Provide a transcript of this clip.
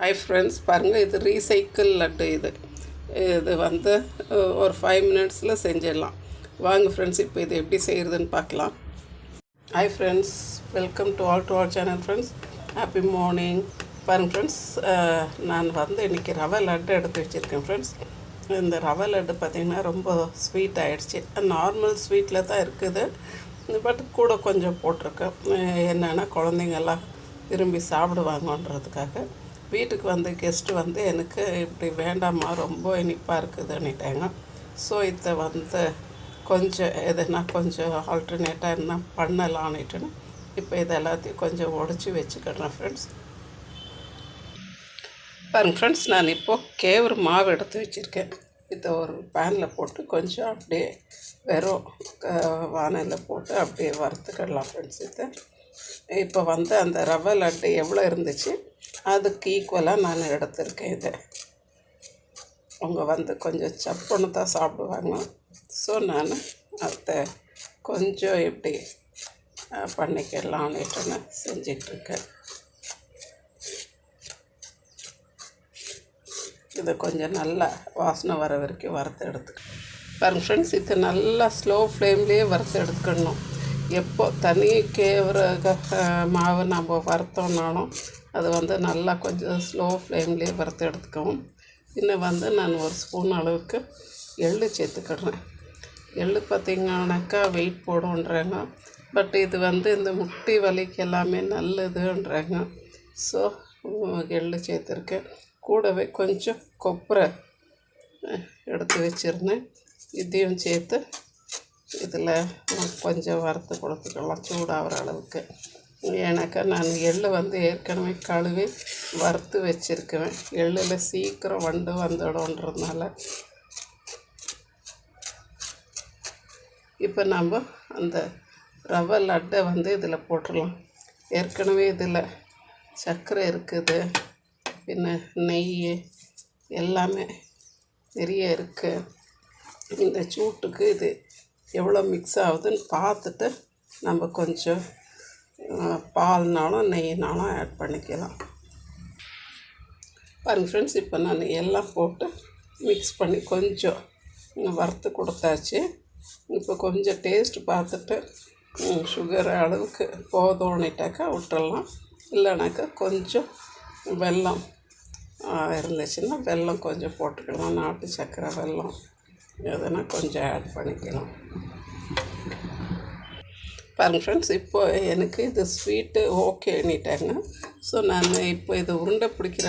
Hi friends பாருங்கள் இது recycle laddu இது. இது வந்து ஒரு ஃபைவ் மினிட்ஸில் செஞ்சிடலாம். வாங்க ஃப்ரெண்ட்ஸ் இப்போ இது எப்படி செய்கிறதுன்னு பார்க்கலாம். Hi friends welcome to all to all channel friends happy morning பாருங்கள் ஃப்ரெண்ட்ஸ் நான் வந்து இன்றைக்கி ரவை லட்டு எடுத்து வச்சுருக்கேன் ஃப்ரெண்ட்ஸ் இந்த ரவை லட்டு பார்த்திங்கன்னா ரொம்ப ஸ்வீட் ஆகிடுச்சி நார்மல் ஸ்வீட்டில் தான் இருக்குது. பட் கூட கொஞ்சம் போட்டிருக்கேன். என்னென்னா குழந்தைங்கெல்லாம் விரும்பி சாப்பிடுவாங்கன்றதுக்காக. வீட்டுக்கு வந்த கெஸ்ட்டு வந்து எனக்கு இப்படி வேண்டாம்மா ரொம்ப இனிப்பாக இருக்குதுன்னுட்டாங்க ஸோ இதை வந்து கொஞ்சம் எதுனா கொஞ்சம் ஆல்டர்னேட்டாக என்ன பண்ணலான்னுட்டுன்னு இப்போ இது எல்லாத்தையும் கொஞ்சம் உடச்சி வச்சுக்கிறேன் ஃப்ரெண்ட்ஸ் பாருங்க ஃப்ரெண்ட்ஸ் நான் இப்போது கேவரு மாவு எடுத்து வச்சுருக்கேன். இதை ஒரு பேனில் போட்டு கொஞ்சம் அப்படியே வெறும் வானலில் போட்டு அப்படியே வறுத்துக்கிடலாம் ஃப்ரெண்ட்ஸ் இதை. இப்போ வந்து அந்த ரவை லட்டு எவ்வளோ இருந்துச்சு? அதுக்கு ஈக்குவலாக நான் எடுத்திருக்கேன் இதை. அவங்க வந்து கொஞ்சம் சப்புன்னு தான் சாப்பிடுவாங்க. ஸோ நான் அதை கொஞ்சம் இப்படி பண்ணிக்கலாம்னுட்டு நான் செஞ்சிட்ருக்கேன். இதை கொஞ்சம் நல்லா வாசனை வர வரைக்கும் வறுத்து எடுத்துக்க பாருங்க ஃப்ரெண்ட்ஸ் இது நல்லா ஸ்லோ ஃப்ளேம்லேயே வறுத்து எடுத்துக்கணும். எப்போ தனி கேவுற மாவு நம்ம வறுத்தோம்னாலும் அது வந்து நல்லா கொஞ்சம் ஸ்லோ ஃப்ளேம்லேயே வறுத்து எடுத்துக்கவும். இன்னும் வந்து நான் ஒரு ஸ்பூன் அளவுக்கு எள்ளு சேர்த்துக்கிடுறேன் எள்ளு பார்த்திங்கனாக்கா வெயிட் போடுன்றாங்க பட் இது வந்து இந்த முட்டி வலிக்கு எல்லாமே நல்லதுன்றாங்க. ஸோ எள்ளு சேர்த்துருக்கேன். கூடவே கொஞ்சம் கொப்பரை எடுத்து வச்சுருந்தேன். இதையும் சேர்த்து இதில் கொஞ்சம் வறுத்து கொடுத்துக்கலாம் சூடாகிற அளவுக்கு. ஏன்னாக்கா நான் எள்ளு வந்து ஏற்கனவே கழுவி வறுத்து வச்சுருக்குவேன். எள்ளில் சீக்கிரம் வண்டு வந்துடும்ன்றதுனால இப்போ நம்ம அந்த ரவை லட்டை வந்து இதில் போட்டுடலாம். ஏற்கனவே இதில் சர்க்கரை இருக்குது பின்ன நெய் எல்லாமே நிறைய இருக்குது. இந்த சூட்டுக்கு இது எவ்வளோ மிக்ஸ் ஆகுதுன்னு பார்த்துட்டு நம்ம கொஞ்சம் பால்னாலும் நெய்னாலும் ஆட் பண்ணிக்கலாம். பாருங்கள் ஃப்ரெண்ட்ஸ் இப்போ நான் எல்லாம் போட்டு மிக்ஸ் பண்ணி கொஞ்சம் வறுத்து கொடுத்தாச்சு. இப்போ கொஞ்சம் டேஸ்ட் பார்த்துட்டு சுகர் அளவுக்கு போதோனிட்டாக்கா விட்டுறலாம். இல்லைனாக்கா கொஞ்சம் வெல்லம் இருந்துச்சுன்னா வெல்லம் கொஞ்சம் போட்டுக்கலாம். நாட்டு சர்க்கரை வெல்லம். எதுனா கொஞ்சம் ஆட் பண்ணிக்கலாம். பாருங்கள் ஃப்ரெண்ட்ஸ் இப்போ எனக்கு இது ஸ்வீட்டு ஓகேன்னுட்டாங்க ஸோ நான் இப்போ இது உருண்டை பிடிக்கிற